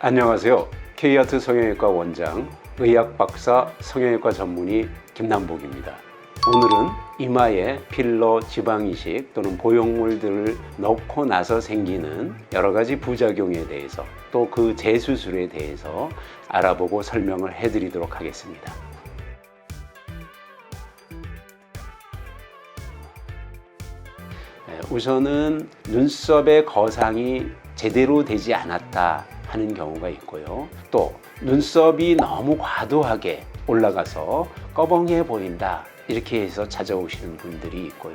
안녕하세요. K아트 성형외과 원장, 의학 박사, 성형외과 전문의 김남복입니다. 오늘은 이마에 필러, 지방 이식 또는 보형물들을 넣고 나서 생기는 여러 가지 부작용에 대해서 또 그 재수술에 대해서 알아보고 설명을 해드리도록 하겠습니다. 네, 우선은 눈썹의 거상이 제대로 되지 않았다 하는 경우가 있고요. 또 눈썹이 너무 과도하게 올라가서 꺼벙해 보인다. 이렇게 해서 찾아오시는 분들이 있고요.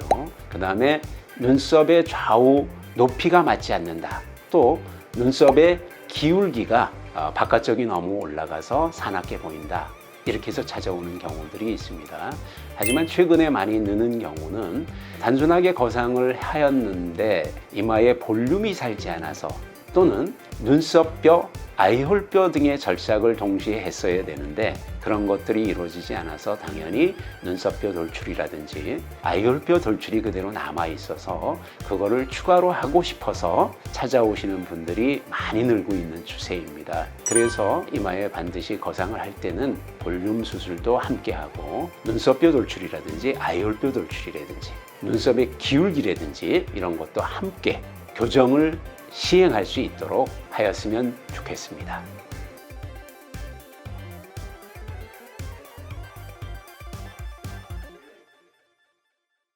그 다음에 눈썹의 좌우 높이가 맞지 않는다. 또 눈썹의 기울기가 어, 바깥쪽이 너무 올라가서 사납게 보인다. 이렇게 해서 찾아오는 경우들이 있습니다. 하지만 최근에 많이 느는 경우는 단순하게 거상을 하였는데 이마에 볼륨이 살지 않아서 또는 눈썹뼈, 아이홀뼈 등의 절삭을 동시에 했어야 되는데 그런 것들이 이루어지지 않아서 당연히 눈썹뼈 돌출이라든지 아이홀뼈 돌출이 그대로 남아 있어서 그거를 추가로 하고 싶어서 찾아오시는 분들이 많이 늘고 있는 추세입니다. 그래서 이마에 반드시 거상을 할 때는 볼륨 수술도 함께 하고 눈썹뼈 돌출이라든지 아이홀뼈 돌출이라든지 눈썹의 기울기라든지 이런 것도 함께 교정을 시행할 수 있도록 하였으면 좋겠습니다.